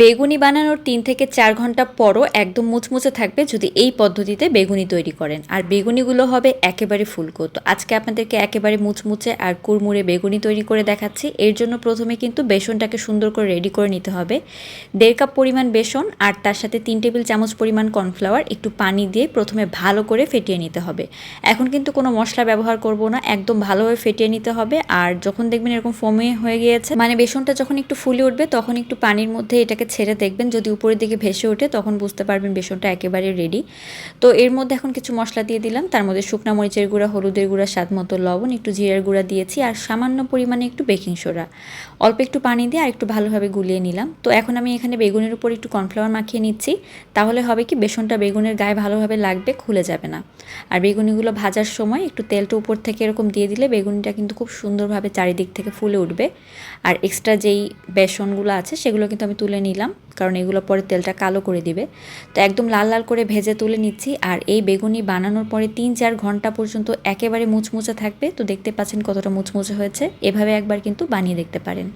বেগুনি বানানোর তিন থেকে চার ঘণ্টা পরও একদম মুচমুচে থাকবে যদি এই পদ্ধতিতে বেগুনি তৈরি করেন। আর বেগুনিগুলো হবে একেবারে ফুলকো। তো আজকে আপনাদেরকে একেবারে মুচমুচে আর কুড়মুড়ে বেগুনি তৈরি করে দেখাচ্ছি। এর জন্য প্রথমে কিন্তু বেসনটাকে সুন্দর করে রেডি করে নিতে হবে। দেড় কাপ পরিমাণ বেসন আর তার সাথে তিন টেবিল চামচ পরিমাণ কর্নফ্লাওয়ার একটু পানি দিয়ে প্রথমে ভালো করে ফেটিয়ে নিতে হবে। এখন কিন্তু কোনো মশলা ব্যবহার করব না, একদম ভালোভাবে ফেটিয়ে নিতে হবে। আর যখন দেখবেন এরকম ফোমে হয়ে গিয়েছে মানে বেসনটা যখন একটু ফুলে উঠবে তখন একটু পানির মধ্যে এটাকে ছেড়ে দেখবেন, যদি উপরের দিকে ভেসে ওঠে, তখন বুঝতে পারবেন বেসনটা একেবারে রেডি তো এর মধ্যে এখন কিছু মশলা দিয়ে দিলাম। তার মধ্যে শুকনো মরিচের গুঁড়া, হলুদের গুঁড়া, স্বাদ মতো লবণ, একটু জিরার গুঁড়া দিয়েছি, আর সামান্য পরিমাণে একটু বেকিং সোডা অল্প একটু পানি দিয়ে আর একটু ভালোভাবে গুলিয়ে নিলাম। তো এখন আমি এখানে বেগুনের উপর একটু কর্নফ্লাওয়ার মাখিয়ে নিচ্ছি। তাহলে হবে কি, বেসনটা বেগুনের গায়ে ভালোভাবে লাগবে, খুলে যাবে না। আর বেগুনিগুলো ভাজার সময় একটু তেলটা উপর থেকে এরকম দিয়ে দিলে বেগুনিটা কিন্তু খুব সুন্দরভাবে চারিদিক থেকে ফুলে উঠবে। আর এক্সট্রা যেই বেসনগুলো আছে, সেগুলো কিন্তু আমি তুলে নিলাম, কারণ এগুলো পরে তেলটা কালো করে দিবে। তো একদম লাল লাল করে ভেজে তুলে নিচ্ছি, আর এই বেগুনি বানানোর পরে তিন চার ঘণ্টা পর্যন্ত একেবারে মুচমুচে থাকবে। তো দেখতে পাচ্ছেন কতটা মুচমুচে হয়েছে, এভাবে একবার কিন্তু বানিয়ে দেখতে পারেন।